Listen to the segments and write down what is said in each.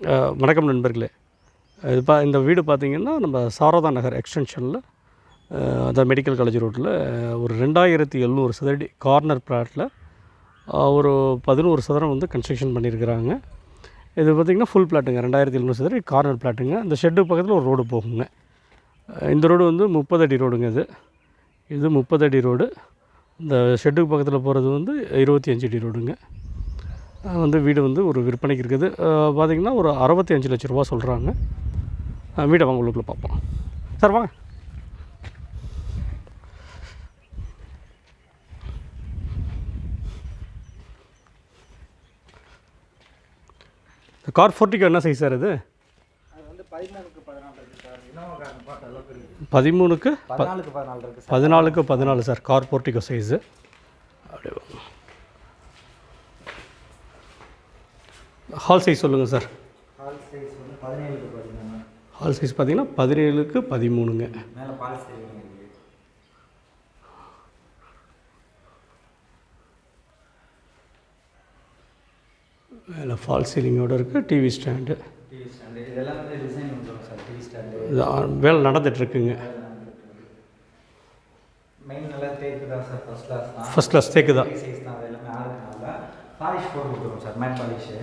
வணக்கம் நண்பர்களே. இது பா இந்த வீடு பார்த்திங்கன்னா நம்ம சாரதா நகர் எக்ஸ்டென்ஷனில் அந்த மெடிக்கல் காலேஜ் ரோட்டில் ஒரு ரெண்டாயிரத்தி எழுநூறு சதுரடி கார்னர் பிளாட்டில் ஒரு பதினோரு சதுரம் வந்து கன்ஸ்ட்ரக்ஷன் பண்ணியிருக்கிறாங்க. இது பார்த்திங்கன்னா ஃபுல் பிளாட்டுங்க ரெண்டாயிரத்தி எழுநூறு சதுரடி கார்னர் பிளாட்டுங்க இந்த ஷெட்டு பக்கத்தில் ஒரு ரோடு போகுங்க. இந்த ரோடு வந்து முப்பது அடி ரோடுங்க இது. இது முப்பது அடி ரோடு இந்த ஷெட்டுக்கு பக்கத்தில் போகிறது வந்து இருபத்தி அஞ்சு அடி ரோடுங்க வந்து வீடு வந்து ஒரு விற்பனைக்கு இருக்குது. பார்த்தீங்கன்னா ஒரு அறுபத்தி அஞ்சு லட்ச ரூபா சொல்கிறாங்க வீடை வாங்க உள்ளுக்குள்ளே பார்ப்போம். சார் வாங்க. கார் ஃபோர்ட்டிக்கு என்ன சைஸ் சார் இது? அது வந்து பதிமூணுக்கு பதினாலுக்கு பதினாலு சார். கார் போர்ட்டிகோ சைஸு அப்படியே ஹால் சைஸ் சொல்லுங்கள் சார். ஹால் சைஸ் வந்து பதினேழுக்கு ஹால் சைஸ் பார்த்தீங்கன்னா பதினேழுக்கு பதிமூணுங்க. மேலே பால் ஃபால் சீலிங்கோடு இருக்குது டிவி ஸ்டாண்டு வேலை நடந்துகிட்ருக்குங்க ஃபஸ்ட் கிளாஸ் தேக்கு தான் பாலிஷ் போட்டு கொடுத்துருவோம் சார் மேட் பாலிஷு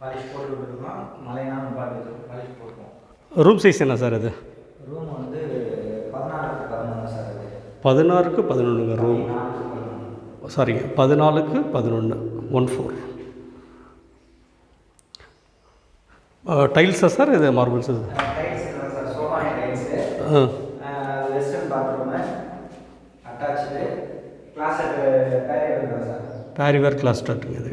பாலிஷ் போட்டு கொடுத்துருக்கோம் மழைனாலும் பாட்டு பாலிஷ் போட்டுருவோம் ரூம் சைஸ் என்ன சார் இது? ரூம் வந்து பதினாலுக்கு பதினொன்று சார் அது. பதினாறுக்கு பதினொன்றுங்க ரூம் சாரிங்க பதினாலுக்கு பதினொன்று ஒன் ஃபோர் டைல்ஸா சார் இது மார்பிள்ஸ் இது தான் சார் பேரிவேர் கிளாஸ் ஸ்டார்ட்டுங்க இது.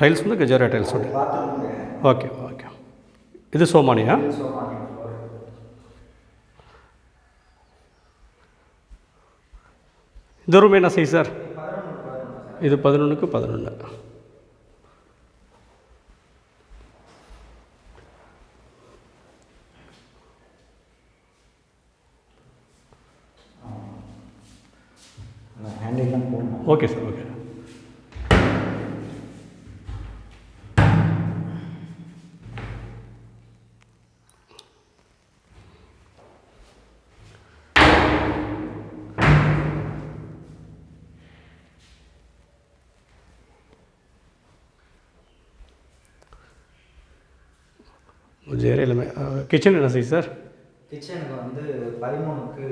டைல்ஸ் வந்து கஜாரியா டைல்ஸ் உண்டு. பாத்ரூம் ஓகே ஓகே இது சோமானியா? இந்த ரூம் என்ன சைஸ் சார் இது பதினொன்றுக்கு பதினொன்று ஓகே சார் ஓகே சரி எல்லாமே கிச்சன் என்ன சைஸ் சார் கிச்சனுக்கு வந்து பதிமூணுக்கு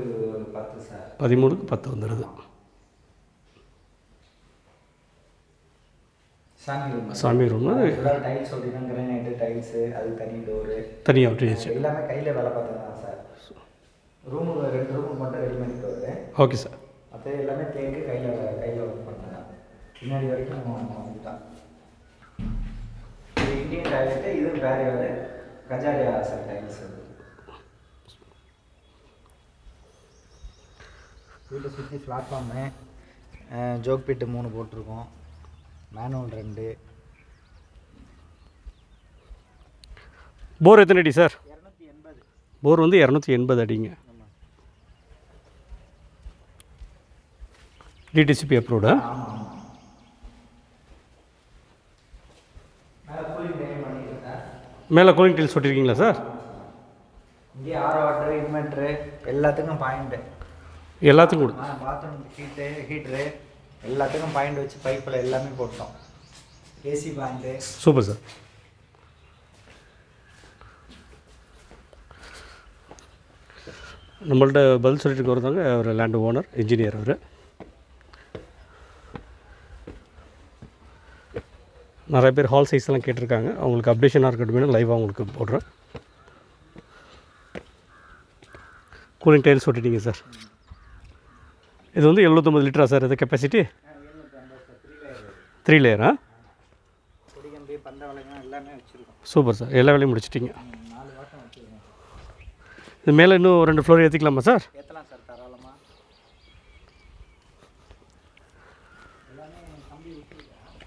பத்து சார் பதிமூணுக்கு பத்து வந்துடுது சாமி ரூம் சாமி ரூமு டைல்ஸ் ஒட்டினா கிரானைட்டு டைல்ஸு அது தனி டோரு தனியாக விட்டுருச்சு எல்லாமே கையில் வேலை பார்த்தது தான் சார் ரூமு ரெண்டு ரூமுக்கு மட்டும் ரெடிமேட் டோரு ஓகே சார் மற்ற எல்லாமே தேக்கு கையில் கையில் ஒர்க் பண்ணேன் பின்னாடி வரைக்கும் வந்துட்டான் இது இந்தியன் டாய்லெட்டு இது பேரியர் கஜாரியா சார் டைல்ஸ் வீட்டை சுற்றி பிளாட்ஃபார்மு ஜோக் பிட்டு மூணு போட்டிருக்கோம். மேனுவல் ரெண்டு. போர் எத்தனை அடி சார் இரநூத்தி எண்பது. போர் வந்து இரநூத்தி எண்பது அடிங்க. டிடிசிபி அப்ரூவ்டா ஆமாம் ஆமாம் மேலே கூலிங் டைம் பண்ணிக்கிறேன் சார் மேலே கூலிங் டீல்ஸ் ஒட்டிருக்கீங்களா சார் இங்கே ஆரோ வாட்டரு இன்வெர்ட்ரு எல்லாத்துக்கும் பாயிண்ட்டு எல்லாத்துக்கும் கொடு. பாத்ரூம் ஹீட்டு ஹீட்ரு எல்லாத்துக்கும் பாயிண்ட் வச்சு பைப்பில் எல்லாமே போட்டோம். ஏசி பாயிண்ட்டு சூப்பர் சார் நம்மள்ட்ட பதில் சொல்லிட்டு ஒருத்தவங்க அவர் லேண்ட் ஓனர் இன்ஜினியர் அவர். நிறைய பேர் ஹால் சைஸ் எல்லாம் கேட்டிருக்காங்க. அவங்களுக்கு அப்டேஷனாக இருக்கட்டும் லைவாக உங்களுக்கு போடுறேன். கூலிங் டைல்ஸ் ஒட்டிட்டீங்க சார் இது வந்து எழுநூற்றம்பது லிட்டரா சார் இது கெப்பாசிட்டி த்ரீ லேயரா சூப்பர் சார் எல்லா வேலையும் முடிச்சிட்டிங்க. இது மேலே இன்னும் ரெண்டு ஃப்ளோர் ஏற்றிக்கலாமா சார்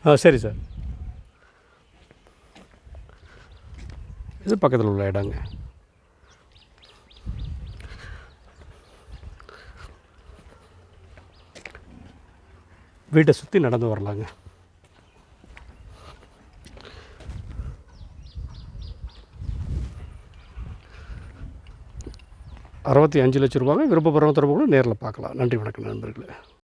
ஆ சரி சார் இது பக்கத்தில் உள்ள இடங்க. வீட்டை சுற்றி நடந்து வரலாங்க. அறுபத்தி அஞ்சு லட்ச ரூபாவை விருப்பப்படுறவங்க கூட நேரில் பார்க்கலாம். நன்றி வணக்கம் நண்பர்களே.